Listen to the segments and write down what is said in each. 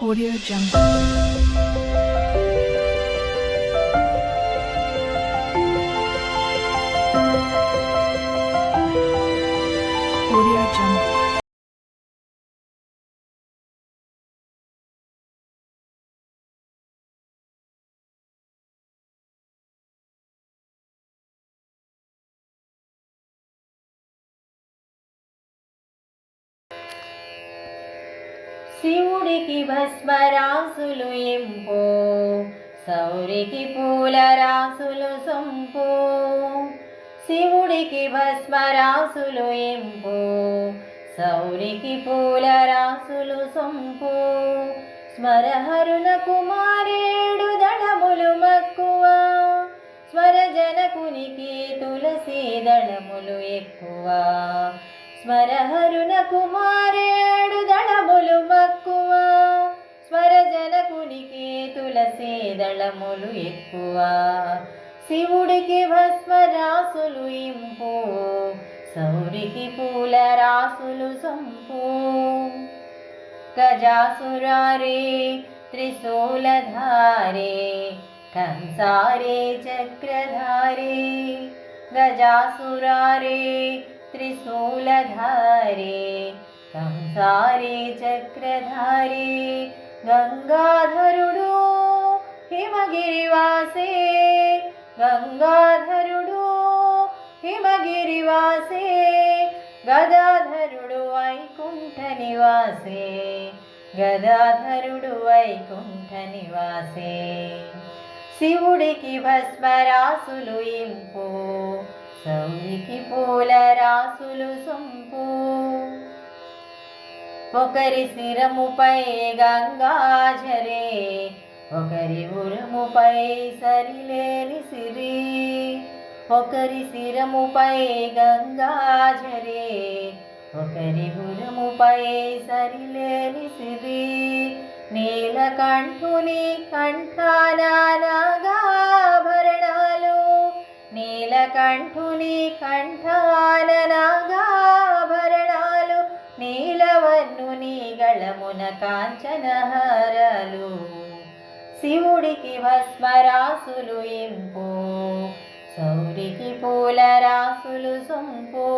Audio Jungle. శివుడికి భస్మరాసులు ఎంపు సౌరికి పూల రాసులు సొంపు. శివుడికి భస్మరాసులు ఎంపు సౌరికి పూల రాసులు సొంపు. స్మరహరుణ కుమారేడు దళములు మక్కువ స్మరజనకునికి తులసి దళములు ఎక్కువ. స్మరహరుణ కుమారేడు దళములు మక్కువ. స్వరజనకునికి తులసి దళములు ఎక్కువ. శివుడికి భస్మరాసులు ఇంపు. సౌరికి పూల రాసులు సంపు. గజాసురారే త్రిశూలధారే కంసారే చక్రధారే. గజాసురారే త్రిశూలధారే కంసారే చక్రధారే గంగాధరుడు హిమగిరివాసే గంగాధరుడు హిమగిరివాసే గదాధరుడు వైకుంఠ నివాసే గదాధరుడు వైకుంఠ నివాసే శివుడికి భస్మరాసులు ఇంపు సౌరికి పూల రాసులు సొంపు. ఒకరి శిరముపై గంగాజరే ఒకరి ఉరుముపై సరిలేని సిరి. ఒకరి శిరముపై గంగాజరే ఒకరి ఉరుముపై సరిలేని సిరి. నీలకంఠుని కంఠానాగాభరణాలు నీలకంఠుని కంఠాననాగాభరణాలు నీలవర్ణుని గళమున కాంచనహారాలు. శివుడికి భస్మరాసులు ఇంపు సౌరికి పూల రాసులు సొంపు.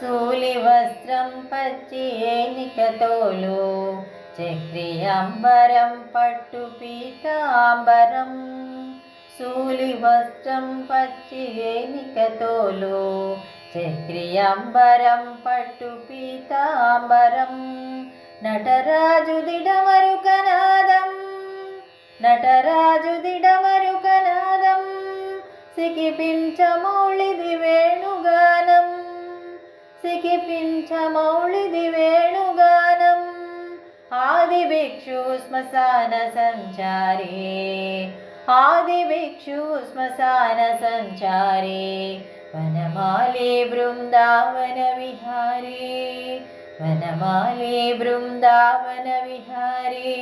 సూలి వస్త్రం పచ్చి ఏనికతోలు చక్రి అంబరం పట్టు పీతాంబరం. సూలి వస్త్రం పచ్చి ఏనికతోలు చక్రియంబరం పట్టు పీతాంబరం. నటరాజు దిడమరు కనాదం. నటరాజు దిడమరు కనాదం. సికిపించమౌళిది వేణుగానం. సికిపించమౌళిది వేణుగానం. ఆది భిక్షు శ్మశాన సంచారే. ఆది భిక్షు శ్మశాన సంచారే వనమాలి బృందావన విహారీ వనమాలి బృందావన విహారీ.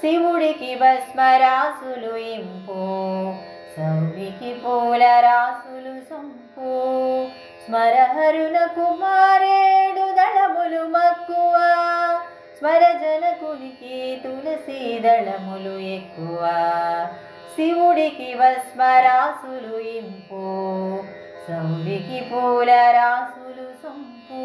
శివుడికి భస్మరాసులు ఇంపో సౌరికి పూల రాసులు సంపు స్మరహరుణ కుమారేడు దళములు వరజనకునికి తులసి దళములు ఎక్కువ. శివుడికి వస్మరాసులు ఇంపు. సౌడికి పూల రాసులు సంపూ.